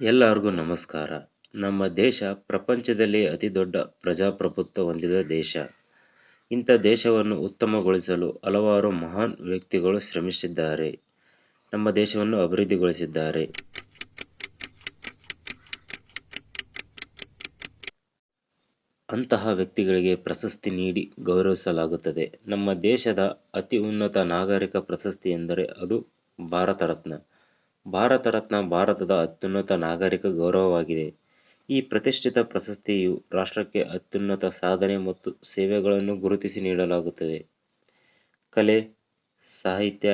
ಎಲ್ಲರಿಗೂ ನಮಸ್ಕಾರ. ನಮ್ಮ ದೇಶ ಪ್ರಪಂಚದಲ್ಲಿ ಅತಿ ದೊಡ್ಡ ಪ್ರಜಾಪ್ರಭುತ್ವ ಹೊಂದಿದ ದೇಶ. ಇಂಥ ದೇಶವನ್ನು ಉತ್ತಮಗೊಳಿಸಲು ಹಲವಾರು ಮಹಾನ್ ವ್ಯಕ್ತಿಗಳು ಶ್ರಮಿಸಿದ್ದಾರೆ. ನಮ್ಮ ದೇಶವನ್ನು ಅಭಿವೃದ್ಧಿಗೊಳಿಸಿದ್ದಾರೆ. ಅಂತಹ ವ್ಯಕ್ತಿಗಳಿಗೆ ಪ್ರಶಸ್ತಿ ನೀಡಿ ಗೌರವಿಸಲಾಗುತ್ತದೆ. ನಮ್ಮ ದೇಶದ ಅತಿ ಉನ್ನತ ನಾಗರಿಕ ಪ್ರಶಸ್ತಿ ಎಂದರೆ ಅದು ಭಾರತ ರತ್ನ. ಭಾರತ ರತ್ನ ಭಾರತದ ಅತ್ಯುನ್ನತ ನಾಗರಿಕ ಗೌರವವಾಗಿದೆ. ಈ ಪ್ರತಿಷ್ಠಿತ ಪ್ರಶಸ್ತಿಯು ರಾಷ್ಟ್ರಕ್ಕೆ ಅತ್ಯುನ್ನತ ಸಾಧನೆ ಮತ್ತು ಸೇವೆಗಳನ್ನು ಗುರುತಿಸಿ ನೀಡಲಾಗುತ್ತದೆ. ಕಲೆ, ಸಾಹಿತ್ಯ,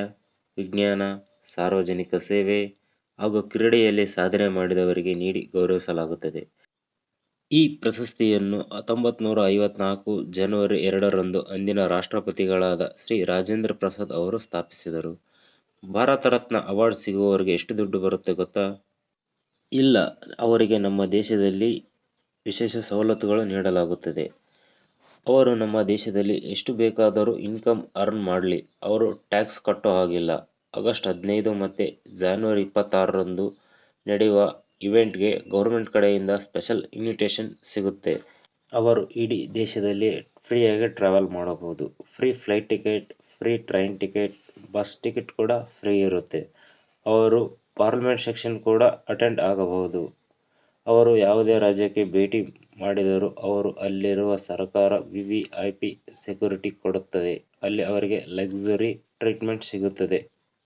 ವಿಜ್ಞಾನ, ಸಾರ್ವಜನಿಕ ಸೇವೆ ಹಾಗೂ ಕ್ರೀಡೆಯಲ್ಲಿ ಸಾಧನೆ ಮಾಡಿದವರಿಗೆ ನೀಡಿ ಗೌರವಿಸಲಾಗುತ್ತದೆ. ಈ ಪ್ರಶಸ್ತಿಯನ್ನು ಹತ್ತೊಂಬತ್ತು ನೂರ ಐವತ್ನಾಲ್ಕು ಜನವರಿ ಎರಡರಂದು ಅಂದಿನ ರಾಷ್ಟ್ರಪತಿಗಳಾದ ಶ್ರೀ ರಾಜೇಂದ್ರ ಪ್ರಸಾದ್ ಅವರು ಸ್ಥಾಪಿಸಿದರು. ಭಾರತ ರತ್ನ ಅವಾರ್ಡ್ ಸಿಗುವವರಿಗೆ ಎಷ್ಟು ದುಡ್ಡು ಬರುತ್ತೆ ಗೊತ್ತಾ? ಇಲ್ಲ, ಅವರಿಗೆ ನಮ್ಮ ದೇಶದಲ್ಲಿ ವಿಶೇಷ ಸವಲತ್ತುಗಳು ನೀಡಲಾಗುತ್ತದೆ. ಅವರು ನಮ್ಮ ದೇಶದಲ್ಲಿ ಎಷ್ಟು ಬೇಕಾದರೂ ಇನ್ಕಮ್ ಅರ್ನ್ ಮಾಡಲಿ. ಅವರು ಟ್ಯಾಕ್ಸ್ ಕಟ್ಟೋ ಹಾಗಿಲ್ಲ. ಆಗಸ್ಟ್ ಹದಿನೈದು ಮತ್ತು ಜಾನ್ವರಿ ಇಪ್ಪತ್ತಾರರಂದು ನಡೆಯುವ ಇವೆಂಟ್ಗೆ ಗೌರ್ಮೆಂಟ್ ಕಡೆಯಿಂದ ಸ್ಪೆಷಲ್ ಇನ್ವಿಟೇಷನ್ ಸಿಗುತ್ತೆ. ಅವರು ಇಡೀ ದೇಶದಲ್ಲಿ ಫ್ರೀಯಾಗಿ ಟ್ರಾವೆಲ್ ಮಾಡಬಹುದು. Free flight ticket free train ticket bus ticket ಕೂಡ ಫ್ರೀ ಇರುತ್ತೆ. ಅವರು ಪಾರ್ಲಿಮೆಂಟ್ ಸೆಕ್ಷನ್ ಕೂಡ ಅಟೆಂಡ್ ಆಗಬಹುದು. ಅವರು ಯಾವುದೇ ರಾಜ್ಯಕ್ಕೆ ಭೇಟಿ ಮಾಡಿದರೂ ಅವರು ಅಲ್ಲಿರುವ ಸರ್ಕಾರ V V I P security ಕೊಡುತ್ತದೆ. ಅಲ್ಲಿ ಅವರಿಗೆ ಲಕ್ಸುರಿ ಟ್ರೀಟ್ಮೆಂಟ್ ಸಿಗುತ್ತದೆ.